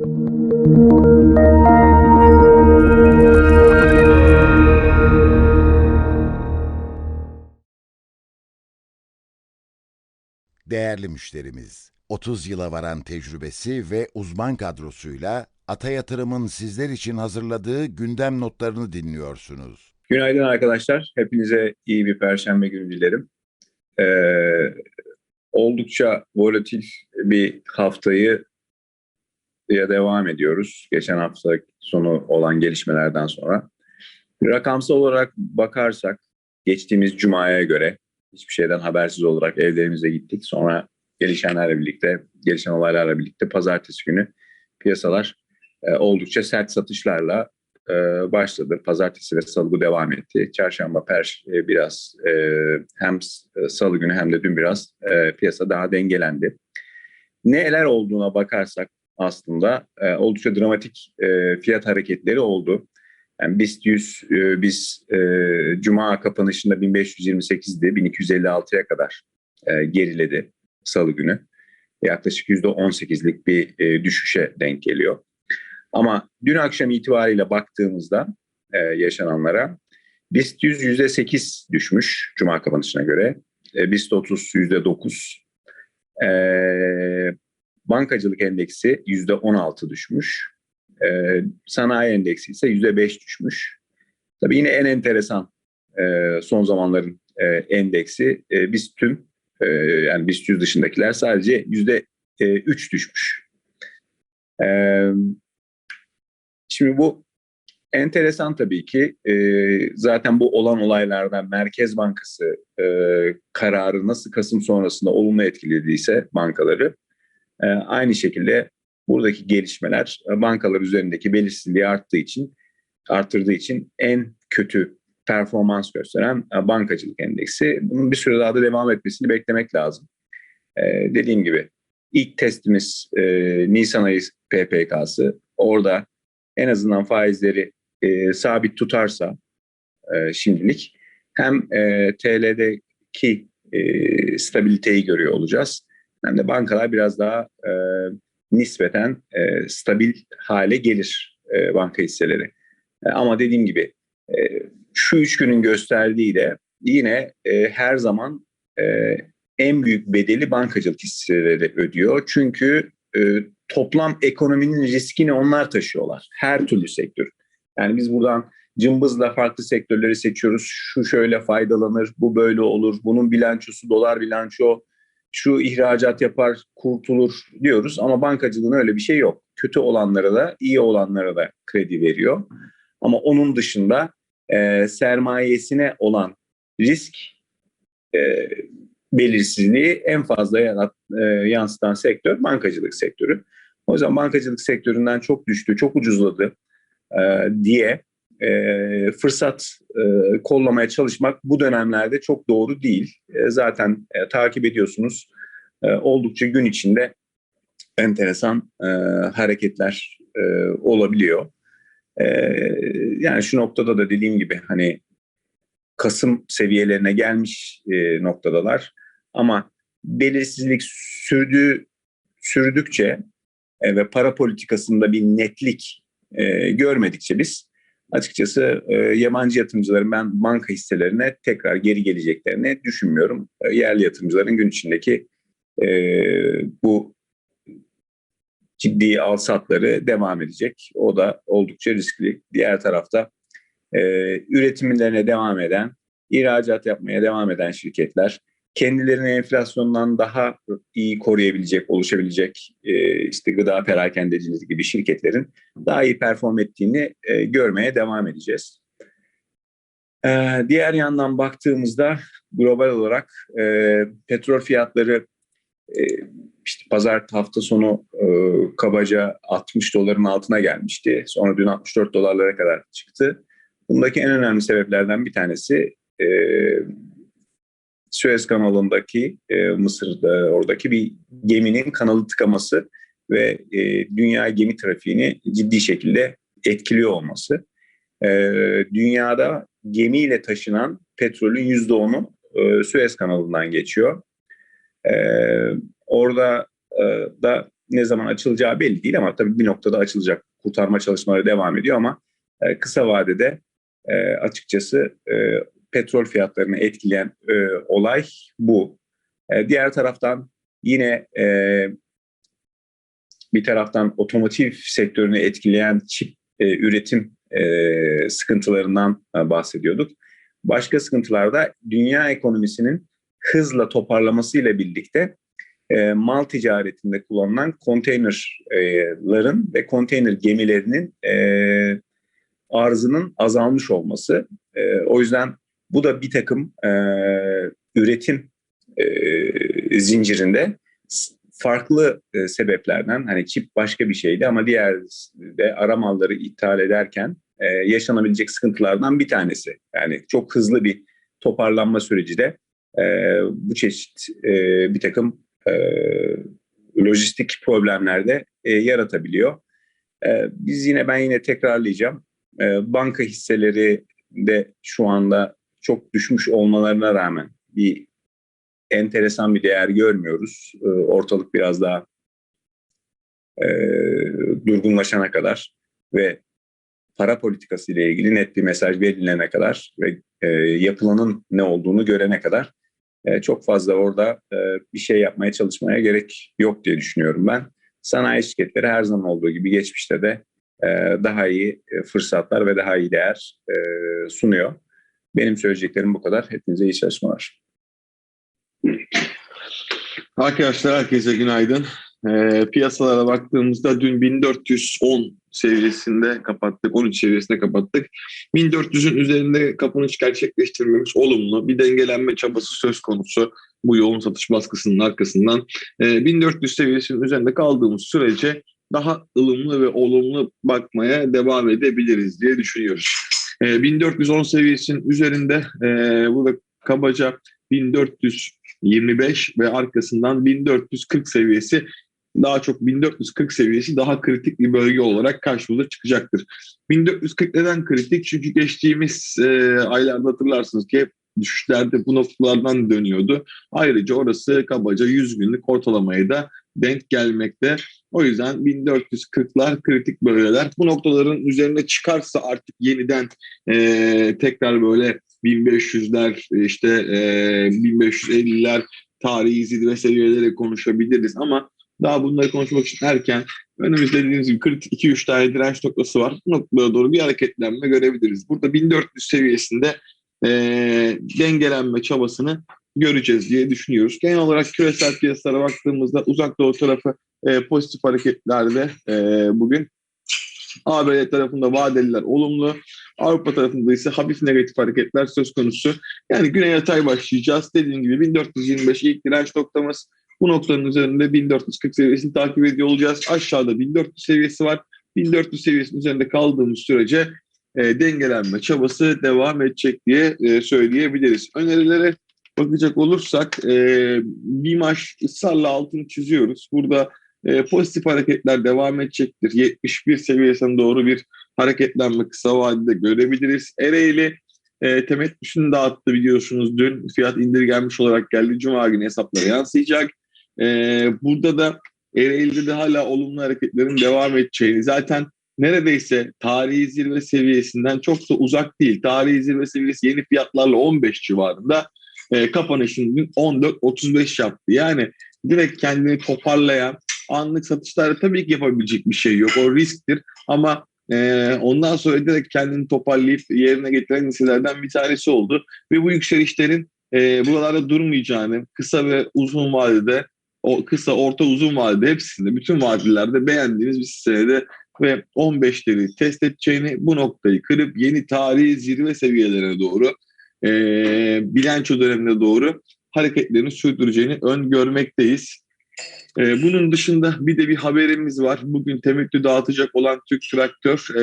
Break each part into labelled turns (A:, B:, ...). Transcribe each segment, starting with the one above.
A: Değerli müşterimiz, 30 yıla varan tecrübesi ve uzman kadrosuyla Ata Yatırım'ın sizler için hazırladığı gündem notlarını dinliyorsunuz.
B: Günaydın arkadaşlar. Hepinize iyi bir perşembe günü dilerim. Ee, oldukça volatil bir haftayı ya devam ediyoruz. Geçen hafta sonu olan gelişmelerden sonra. Rakamsal olarak bakarsak geçtiğimiz cumaya göre hiçbir şeyden habersiz olarak evlerimize gittik. Sonra gelişenlerle birlikte, gelişen olaylarla birlikte pazartesi günü piyasalar e, oldukça sert satışlarla e, başladı. Pazartesi ve salı bu devam etti. Çarşamba, per e, biraz e, hem s- salı günü hem de dün biraz e, piyasa daha dengelendi. Neler olduğuna bakarsak aslında e, oldukça dramatik e, fiyat hareketleri oldu. Yani BIST 100 e, biz e, Cuma kapanışında 1528'di, 1256'ya kadar e, geriledi salı günü. Yaklaşık %18'lik bir e, düşüşe denk geliyor. Ama dün akşam itibariyle baktığımızda e, yaşananlara BIST 100 %8 düşmüş Cuma kapanışına göre. E, BIST 30 %9. E, bankacılık endeksi %16 düşmüş. E, sanayi endeksi ise %5 düşmüş. Tabii yine en enteresan e, son zamanların e, endeksi e, BIST tüm e, yani BIST 100 dışındakiler sadece %3 düşmüş. Evet. Şimdi bu enteresan tabii ki. Ee, zaten bu olan olaylardan Merkez Bankası e, kararı nasıl Kasım sonrasında olumlu etkilediyse bankaları e, aynı şekilde buradaki gelişmeler e, bankalar üzerindeki belirsizliği arttığı için arttırdığı için en kötü performans gösteren e, bankacılık endeksi. Bunun bir süre daha da devam etmesini beklemek lazım. E, dediğim gibi ilk testimiz e, Nisan ayı PPK'sı. Orada en azından faizleri sabit tutarsa şimdilik hem TL'deki stabiliteyi görüyor olacağız hem de bankalar biraz daha e, nispeten e, stabil hale gelir e, banka hisseleri. E, ama dediğim gibi e, şu üç günün gösterdiği de yine e, her zaman e, en büyük bedeli bankacılık hisseleri ödüyor. Çünkü e, toplam ekonominin riskini onlar taşıyorlar. Her türlü sektör. Yani biz buradan cımbızla farklı sektörleri seçiyoruz. Şu şöyle faydalanır, bu böyle olur. Bunun bilançosu dolar bilanço, şu ihracat yapar, kurtulur diyoruz. Ama bankacılığın öyle bir şey yok. Kötü olanlara da, iyi olanlara da kredi veriyor. Ama onun dışında e, sermayesine olan risk e, belirsizliği en fazla yarat, e, yansıtan sektör bankacılık sektörü. O yüzden bankacılık sektöründen çok düştü, çok ucuzladı e, diye e, fırsat e, kollamaya çalışmak bu dönemlerde çok doğru değil. E, zaten e, takip ediyorsunuz e, oldukça gün içinde enteresan e, hareketler e, olabiliyor. E, yani şu noktada da dediğim gibi hani Kasım seviyelerine gelmiş e, noktadalar. Ama belirsizlik sürdüğü sürdükçe e, ve para politikasında bir netlik e, görmedikçe biz açıkçası e, yabancı yatırımcıların ben banka hisselerine tekrar geri geleceklerini düşünmüyorum. E, yerli yatırımcıların gün içindeki e, bu ciddi alsatları devam edecek. O da oldukça riskli. Diğer tarafta e, üretimlerine devam eden, ihracat yapmaya devam eden şirketler kendilerini enflasyondan daha iyi koruyabilecek, oluşabilecek e, işte gıda perakendecileri gibi şirketlerin daha iyi perform ettiğini e, görmeye devam edeceğiz. E, diğer yandan baktığımızda global olarak petrol fiyatları işte pazar hafta sonu kabaca 60 doların altına gelmişti. Sonra dün 64 dolarlara kadar çıktı. Bundaki en önemli sebeplerden bir tanesi Suez kanalındaki e, Mısır'da oradaki bir geminin kanalı tıkaması ve e, dünya gemi trafiğini ciddi şekilde etkiliyor olması. E, dünyada gemiyle taşınan petrolün yüzde onu e, Suez kanalından geçiyor. E, orada e, da ne zaman açılacağı belli değil ama tabii bir noktada açılacak. Kurtarma çalışmaları devam ediyor ama e, kısa vadede e, açıkçası e, petrol fiyatlarını etkileyen e, olay bu. E, diğer taraftan yine e, bir taraftan otomotiv sektörünü etkileyen çip e, üretim e, sıkıntılarından e, bahsediyorduk. Başka sıkıntılar da dünya ekonomisinin hızla toparlamasıyla birlikte e, mal ticaretinde kullanılan konteynerların ve konteyner gemilerinin e, arzının azalmış olması. E, o yüzden bu da bir takım e, üretim e, zincirinde farklı e, sebeplerden hani çip başka bir şeydi ama diğer de ara malları ithal ederken e, yaşanabilecek sıkıntılardan bir tanesi. Yani çok hızlı bir toparlanma süreci de e, bu çeşit e, bir takım e, lojistik problemlerde e, yaratabiliyor. E, biz yine ben yine tekrarlayacağım. E, banka hisseleri de şu anda çok düşmüş olmalarına rağmen bir enteresan bir değer görmüyoruz. E, ortalık biraz daha e, durgunlaşana kadar ve para politikası ile ilgili net bir mesaj verilene kadar ve e, yapılanın ne olduğunu görene kadar e, çok fazla orada e, bir şey yapmaya çalışmaya gerek yok diye düşünüyorum ben. Sanayi şirketleri her zaman olduğu gibi geçmişte de e, daha iyi e, fırsatlar ve daha iyi değer e, sunuyor. Benim söyleyeceklerim bu kadar. Hepinize iyi çalışmalar.
C: Arkadaşlar herkese günaydın. Ee, piyasalara baktığımızda dün 1410 seviyesinde kapattık, 13 seviyesinde kapattık. 1400'ün üzerinde kapanış gerçekleştirmemiz olumlu. Bir dengelenme çabası söz konusu bu yoğun satış baskısının arkasından. Ee, 1400 seviyesinin üzerinde kaldığımız sürece daha ılımlı ve olumlu bakmaya devam edebiliriz diye düşünüyoruz. Ee, 1410 seviyesinin üzerinde e, burada kabaca 1425 ve arkasından 1440 seviyesi daha çok 1440 seviyesi daha kritik bir bölge olarak karşımıza çıkacaktır. 1440 neden kritik? Çünkü geçtiğimiz e, aylarda hatırlarsınız ki hep düşüşlerde bu noktalardan dönüyordu. Ayrıca orası kabaca 100 günlük ortalamaya da denk gelmekte. O yüzden 1440'lar kritik bölgeler. Bu noktaların üzerine çıkarsa artık yeniden e, tekrar böyle 1500'ler işte e, 1550'ler tarihi zirve seviyeleri konuşabiliriz ama daha bunları konuşmak için erken önümüzde dediğimiz gibi kritik 2-3 tane direnç noktası var. Bu noktalara doğru bir hareketlenme görebiliriz. Burada 1400 seviyesinde e, dengelenme çabasını göreceğiz diye düşünüyoruz. Genel olarak küresel piyasalara baktığımızda uzak doğu tarafı e, pozitif hareketlerde e, bugün. ABD tarafında vadeliler olumlu. Avrupa tarafında ise hafif negatif hareketler söz konusu. Yani güne yatay başlayacağız. Dediğim gibi 1425 ilk direnç noktamız. Bu noktanın üzerinde 1440 seviyesini takip ediyor olacağız. Aşağıda 1400 seviyesi var. 1400 seviyesinin üzerinde kaldığımız sürece e, dengelenme çabası devam edecek diye e, söyleyebiliriz. Önerilere bakacak olursak e, bir maç ısrarla altını çiziyoruz. Burada e, pozitif hareketler devam edecektir. 71 seviyesine doğru bir hareketlenme kısa vadede görebiliriz. Ereğli e, temettüsünü dağıttı biliyorsunuz dün. Fiyat indirgenmiş olarak geldi. Cuma günü hesaplara yansıyacak. E, burada da Ereğli'de de hala olumlu hareketlerin devam edeceğini zaten neredeyse tarihi zirve seviyesinden çok da uzak değil. Tarihi zirve seviyesi yeni fiyatlarla 15 civarında e, kapanışın dün 14-35 yaptı. Yani direkt kendini toparlayan anlık satışlarda tabii ki yapabilecek bir şey yok. O risktir ama e, ondan sonra direkt kendini toparlayıp yerine getiren hisselerden bir tanesi oldu. Ve bu yükselişlerin e, buralarda durmayacağını kısa ve uzun vadede o kısa, orta, uzun vadede hepsinde, bütün vadelerde beğendiğiniz bir hissede ve 15'leri test edeceğini, bu noktayı kırıp yeni tarihi zirve seviyelerine doğru, e, bilanço dönemine doğru hareketlerini sürdüreceğini öngörmekteyiz. E, bunun dışında bir de bir haberimiz var. Bugün temettü dağıtacak olan Türk Traktör e,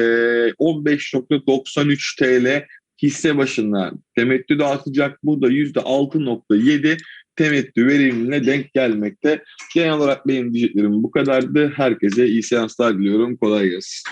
C: 15.93 TL hisse başına temettü dağıtacak. Bu da %6.7 temettü verimine denk gelmekte. Genel olarak benim diyeceklerim bu kadardı. Herkese iyi seanslar diliyorum. Kolay gelsin.